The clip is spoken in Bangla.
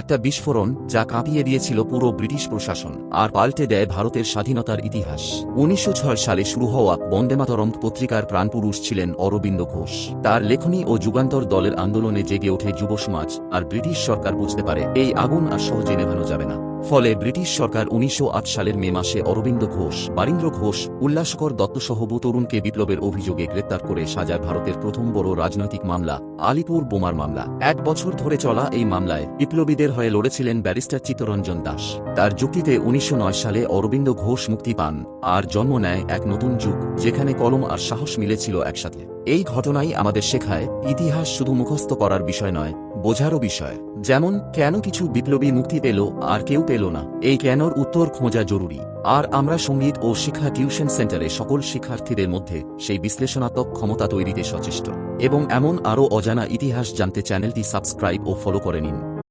একটা বিস্ফোরণ যা কাঁপিয়ে দিয়েছিল পুরো ব্রিটিশ প্রশাসন আর পাল্টে দেয় ভারতের স্বাধীনতার ইতিহাস। উনিশশো ছয় সালে শুরু হওয়া বন্দেমাতরম পত্রিকার প্রাণপুরুষ ছিলেন অরবিন্দ ঘোষ। তার লেখনী ও যুগান্তর দলের আন্দোলনে জেগে ওঠে যুব সমাজ আর ব্রিটিশ সরকার বুঝতে পারে, এই আগুন আর সহজে নেভানো যাবে না। ফলে ব্রিটিশ সরকার উনিশশো আট সালের মে মাসে অরবিন্দ ঘোষ, বারীন্দ্র ঘোষ, উল্লাসকর দত্তসহ তরুণকে বিপ্লবের অভিযোগে গ্রেপ্তার করে সাজায় ভারতের প্রথম বড় রাজনৈতিক মামলা, আলিপুর বোমার মামলা। এক বছর ধরে চলা এই মামলায় বিপ্লবীদের হয়ে লড়েছিলেন ব্যারিস্টার চিত্তরঞ্জন দাস। তার যুক্তিতে উনিশশো নয় সালে অরবিন্দ ঘোষ মুক্তি পান আর জন্ম নেয় এক নতুন যুগ, যেখানে কলম আর সাহস মিলেছিল একসাথে। এই ঘটনাই আমাদের শেখায়, ইতিহাস শুধু মুখস্থ করার বিষয় নয় বোঝারও বিষয়। যেমন, কেন কিছু বিপ্লবী মুক্তি পেল আর কেউ পেল না? এই কেনর উত্তর খোঁজা জরুরি। আর আমরা সংগীত ও শিক্ষা টিউশন সেন্টারে সকল শিক্ষার্থীদের মধ্যে সেই বিশ্লেষণাত্মক ক্ষমতা তৈরিতে সচেষ্ট। এবং এমন আরও অজানা ইতিহাস জানতে চ্যানেলটি সাবস্ক্রাইব ও ফলো করে নিন।